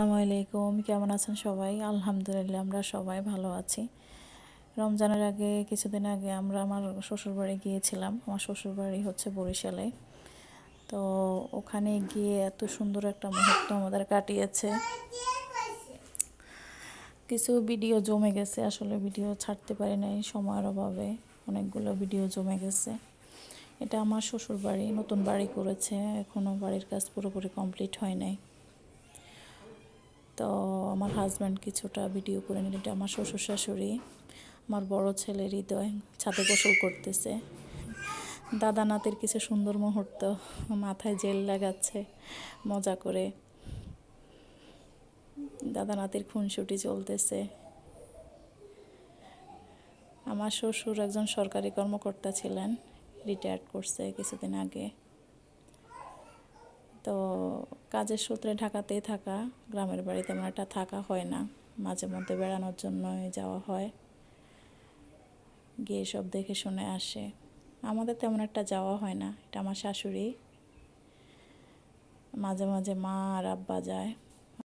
আসসালামু আলাইকুম, কেমন আছেন সবাই? আলহামদুলিল্লাহ, আমরা সবাই ভালো আছি। রমজানের আগে, কিছুদিন আগে আমরা আমার শ্বশুরবাড়ি গিয়েছিলাম। আমার শ্বশুরবাড়ি হচ্ছে বরিশালে। তো ওখানে গিয়ে এত সুন্দর একটা মুহূর্ত আমাদের কাটিয়েছে। কিছু ভিডিও জমে গেছে, আসলে ভিডিও ছাড়তে পারি নাই সময়ের অভাবে। অনেকগুলো ভিডিও জমে গেছে। এটা আমার শ্বশুরবাড়ি, নতুন বাড়ি করেছে। এখনও বাড়ির কাজ পুরোপুরি কমপ্লিট হয় নাই। তো আমার হাজব্যান্ড কিছুটা ভিডিও করে নিল এটা আমার শ্বশুর শাশুড়ি আমার বড় ছেলে হৃদয় ছাদে গোসল করতেছে। দাদা নাতের কিছু সুন্দর মুহূর্ত মাথায় জেল লাগাচ্ছে, মজা করে। দাদা নাতির খুনসুটি চলতেছে। আমার শ্বশুর একজন সরকারি কর্মকর্তা ছিলেন রিটায়ার্ড করছে কিছুদিন আগে। তো কাজের সূত্রে ঢাকাতেই থাকা, গ্রামের বাড়ি তেমন একটা থাকা হয় না। মাঝে মধ্যে বেড়ানোর জন্যই যাওয়া হয়। গিয়ে সব দেখে শুনে আসে। আমাদের তেমন একটা যাওয়া হয় না। এটা আমার শাশুড়ি। মাঝে মাঝে মা আর আব্বা যায়।